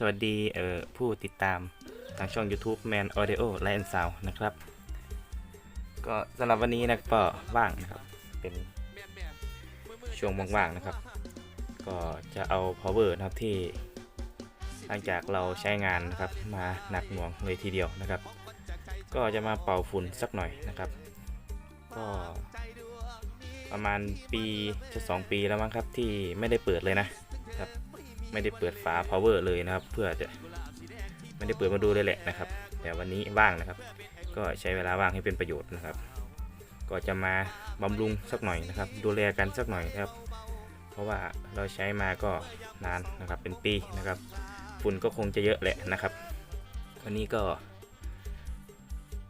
สวัสดีเอ่อผู้ติดตามทางช่อง YouTube Man Audio l i n e Sound นะครับ ก็สำหรับวันนี้นะก็ว่างนะครับ เป็นช่วงว่างๆนะครับ ก็จะเอา power นะครับที่หลังจากเราใช้งานนะครับมาหนักหน่วงเลยทีเดียวนะครับ ก็จะมาเป่าฝุ่นสักหน่อยนะครับ ก็ประมาณปีจะสองปีแล้วมั้งครับที่ไม่ได้เปิดเลยนะ ไม่ได้เปิดฝา power เลยนะครับ เพื่อจะไม่ได้เปิดมาดูเลยแหละนะครับ แต่วันนี้ว่างนะครับ ก็ใช้เวลาว่างให้เป็นประโยชน์นะครับ ก็จะมาบำรุงสักหน่อยนะครับ ดูแลกันสักหน่อยนะครับ เพราะว่าเราใช้มาก็นานนะครับเป็นปีนะครับฝุ่นก็คงจะเยอะแหละนะครับ วันนี้ก็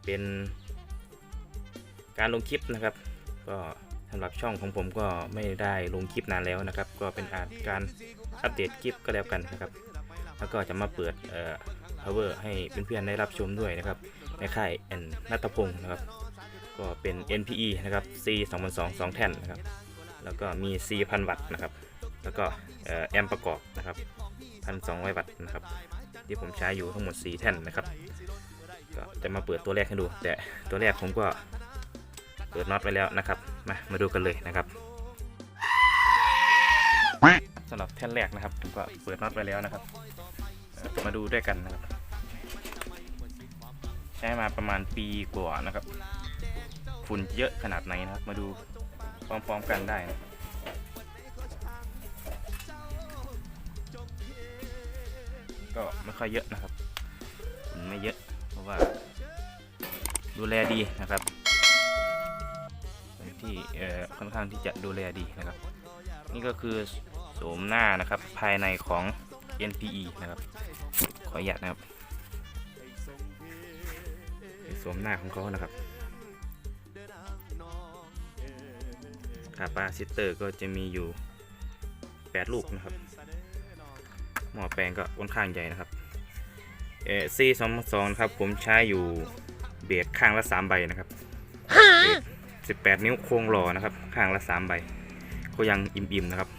เป็นการลงคลิปนะครับ ก็ สำหรับช่องของผมก็ไม่ได้ลงคลิปนานแล้วนะครับ ก็เป็นอาจการอัปเดตคลิปก็แล้วกันนะครับ แล้วก็จะมาเปิดเอ่อ power ให้เพื่อนๆได้รับชมด้วยนะครับ ในค่ายแอนนัตพงศ์นะครับ ก็เป็น NPE นะครับ C 2002 2แท่นนะครับ แล้วก็มี C 1000 วัตต์นะครับ แล้วก็แอมป์ประกอบนะครับ 1,200 วัตต์นะครับ ที่ผมใช้อยู่ทั้งหมด 4 แท่นนะครับ ก็จะมาเปิดตัวแรกให้ดู แต่ตัวแรกผมก็เปิดน็อตไว้แล้วนะครับ มามาดูกันเลยนะครับสำหรับแท่นแรกนะครับผมก็เปิดน็อตไว้แล้วนะครับ มาดูด้วยกันนะครับ ใช้มาประมาณปีกว่านะครับ ฝุ่นเยอะขนาดไหนนะครับ มาดูพร้อมๆกันได้นะก็ไม่ค่อยเยอะนะครับฝุ่นไม่เยอะเพราะว่า ดูแลดีนะครับ ที่เอ่อค่อนข้างที่จะดูแลดีนะครับ นี่ก็คือโสมหน้านะครับภายในของ NPE นะครับขออนุญาตนะครับโสมหน้าของเขานะครับคาปาซิเตอร์ก็จะมีอยู่ 8 ลูกนะครับ หม้อแปลงก็ค่อนข้างใหญ่นะครับเอซีสองสองครับผมใช้อยู่เบสข้างละ 3 ใบนะครับเบส 18 นิ้วโครงหล่อนะครับ ข้างละ 3 ใบ ก็ยังอิ่มๆนะครับ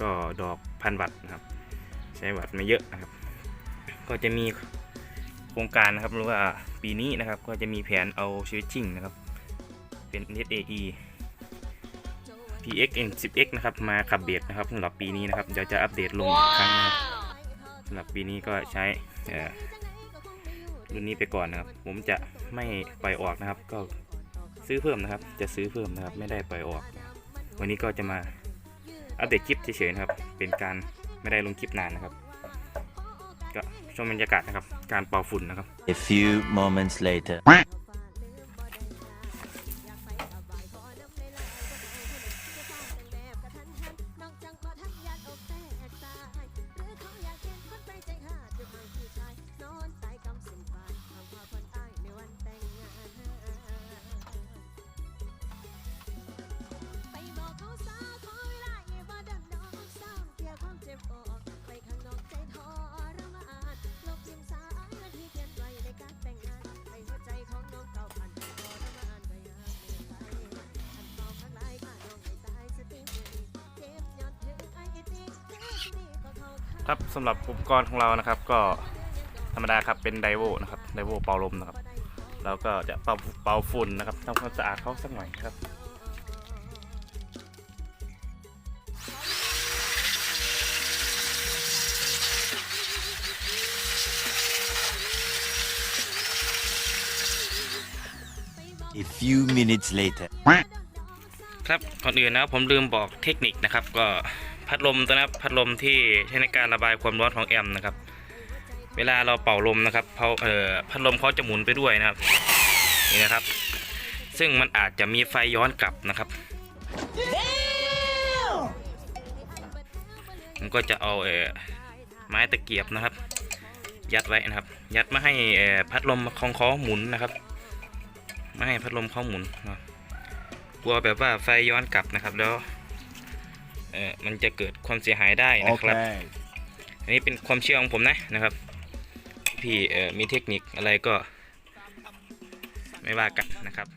ก็ดอกพันวัตต์นะครับ ใช้วัตต์ไม่เยอะนะครับ ก็จะมีโครงการนะครับหรือว่าปีนี้นะครับ ก็จะมีแผนเอาสวิตชิ่งนะครับ เป็น SAE PX N 10X นะครับมาขับเบสนะครับสำหรับปีนี้นะครับเดี๋ยวจะอัปเดตลงอีกครั้งนะครับสำหรับปีนี้ก็ใช้รุ่นนี้ไปก่อนนะครับ ผมจะไม่ปล่อยออกนะครับ ก็ ซื้อเพิ่มนะครับ จะซื้อเพิ่มนะครับ ไม่ได้ปล่อยออก วันนี้ก็จะมาอัปเดตคลิปเฉยๆนะครับ เป็นการไม่ได้ลงคลิปนานนะครับ ก็ชมบรรยากาศนะครับ การเป่าฝุ่นนะครับ A few moments later. ครับสำหรับอุปกรณ์ของเรานะครับ ก็ธรรมดาครับเป็นไดโวนะครับไดโวเป่าลมนะครับแล้วก็จะเป่าเป่าฝุ่นนะครับทำความสะอาดเขาสักหน่อยครับ A few minutes later. ครับก่อนอื่นนะครับผมลืมบอกเทคนิคนะครับก็ พัดลมตัวนะครับพัดลมที่ใช้ในการระบายความร้อนของแอมป์นะครับ เวลาเราเป่าลมนะครับเขาเอ่อพัดลมเขาจะหมุนไปด้วยนะครับนี่นะครับ ซึ่งมันอาจจะมีไฟย้อนกลับนะครับผมก็จะเอาเอ่อไม้ตะเกียบนะครับ ยัดไว้นะครับ ยัดม่ให้เอ่อพัดลมของเขาหมุนนะครับไม่ให้พัดลมเขาหมุนนะกลัวแบบว่าไฟย้อนกลับนะครับแล้ว เอ่อมันจะเกิดความเสียหายได้นะครับ Okay. อันนี้เป็นความเชื่อของผมนะนะครับ พี่เอ่อมีเทคนิคอะไรก็ ไม่ว่ากันนะครับ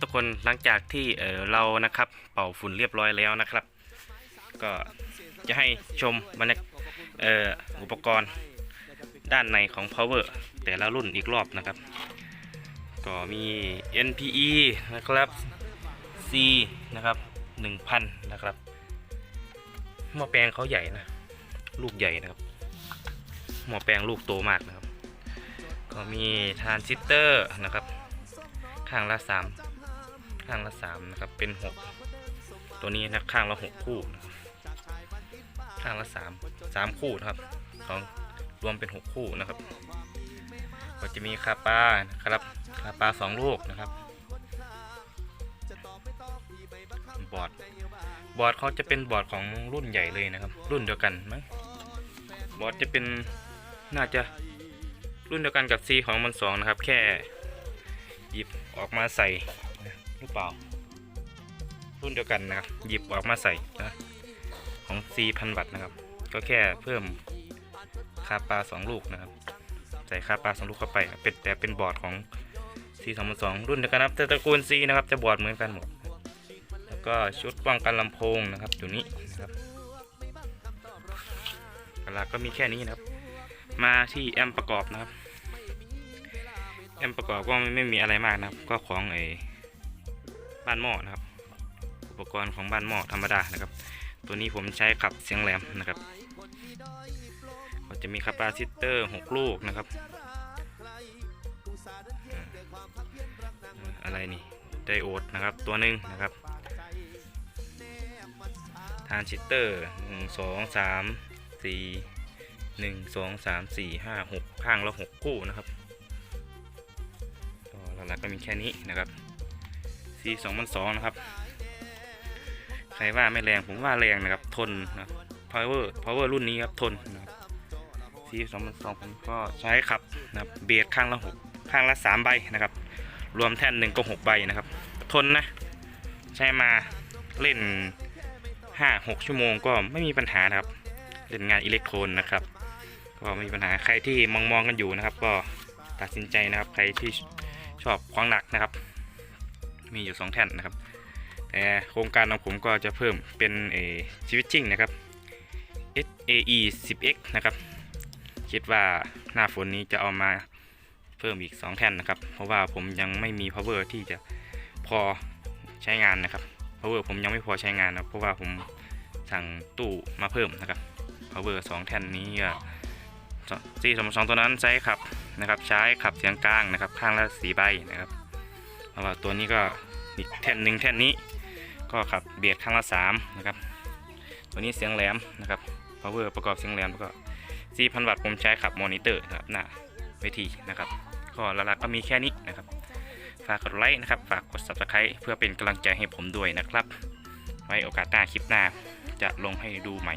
ทุกคนหลังจากที่เออเรานะครับ เป่าฝุ่นเรียบร้อยแล้วนะครับ ก็จะให้ชมบรรยากเอ่ออุปกรณ์ด้านในของ power แต่ละรุ่นอีกรอบนะครับ ก็มี NPE นะครับ C นะครับ 1000 นะครับหม้อแปลงเขาใหญ่นะ ลูกใหญ่นะครับ หม้อแปลงลูกโตมากนะครับ ก็มีทรานซิสเตอร์นะครับ ข้างละสาม ข้างละสามนะครับ เป็นหกตัวนี้นะข้างละหกคู่นะครับข้างละสามสามคู่นะครับของรวมเป็นหกคู่นะครับ ก็จะมีคาปานะครับคาปาสองลูกนะครับ บอร์ดบอร์ดเขาจะเป็นบอร์ดของรุ่นใหญ่เลยนะครับ รุ่นเดียวกันมั้งบอร์ดจะเป็นน่าจะรุ่นเดียวกันกับ C ของมันสองนะครับ แค่หยิบออกมาใส่ หรือเปล่า รุ่นเดียวกันนะครับ หยิบออกมาใส่นะของ C พันวัตต์นะครับ ก็แค่เพิ่มคาปลาสองลูกนะครับ ใส่คาปลาสองลูกเข้าไป เป็นแต่เป็นบอร์ดของ C 2 0 2รุ่นเดียวกันนะครับแต่ตระกูล C นะครับ จะบอร์ดเหมือนกันหมด แล้วก็ชุดป้องกันลำโพงนะครับอยู่นี้นะครับหลักก็มีแค่นี้นะครับ มาที่แอมประกอบนะครับแอมประกอบก็ไม่ไม่มีอะไรมากนะครับ ก็ของไอ บ้านหม้อนะครับ อุปกรณ์ของบ้านหม้อธรรมดานะครับ ตัวนี้ผมใช้ขับเสียงแหลมนะครับ ก็จะมีคาปาซิเตอร์6ลูกนะครับ อะไรนี่ไดโอดนะครับตัวหนึ่งนะครับทรานซิสเตอร์หนึ่งสองสามสี่หนึ่งสองสามสี่ห้าหกข้างละหกคู่นะครับหลักๆก็มีแค่นี้นะครับ C สองพันสองนะครับ ใครว่าไม่แรงผมว่าแรงนะครับ ทนนะ power power รุ่นนี้ครับ ทนนะครับ C 2 0 0ผมก็ใช้ขับนะเบียดข้างละหกข้างละสามใบนะครับ รวมแท่นหนึ่งก็หกใบนะครับ ทนนะ ใช้มาเล่นห้าหกชั่วโมงก็ไม่มีปัญหานะครับ เล่นงานอิเล็กโทรนนะครับก็ไม่มีปัญหาใครที่มองมองๆกันอยู่นะครับ ก็ตัดสินใจนะครับ ใครที่ชอบของหนักนะครับ มีอยู่สองแท่นนะครับ แต่โครงการของผมก็จะเพิ่มเป็นเอชีวิตจริงนะครับ SAE 10X นะครับ คิดว่าหน้าฝนนี้จะเอามาเพิ่มอีก 2 แท่นนะครับ เพราะว่าผมยังไม่มี power ที่จะพอใช้งานนะครับ power ผมยังไม่พอใช้งานนะเพราะว่าผมสั่งตู้มาเพิ่มนะครับ power 2 แท่นนี้ก็ซีสองสองตัวนั้นใช้ขับนะครับ ใช้ขับเสียงกลางนะครับ ข้างละสีใบนะครับ เพราะว่าตัวนี้ก็อีกแท่นหนึ่งแท่นนี้ก็ขับเบียดข้งละสามนะครับตัวนี้เสียงแหลมนะครับ power ประกอบเสียงแหลมแล้วก็4,000 วัตต์ผมใช้ขับมอนิเตอร์นะครับหน้าเวทีนะครับ ก็หลักๆก็มีแค่นี้นะครับ ฝากกดไลค์นะครับ ฝากกด subscribe เพื่อเป็นกำลังใจให้ผมด้วยนะครับ ไว้โอกาสหน้าคลิปหน้าจะลงให้ดูใหม่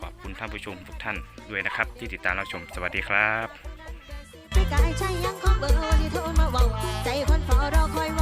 ขอบคุณท่านผู้ชมทุกท่านด้วยนะครับ ที่ติดตามรับชมสวัสดีครับ พี่กายใช้ยังของเบอร์โอที่โทรมาว่าใจคนเฝ้ารอคอยว่า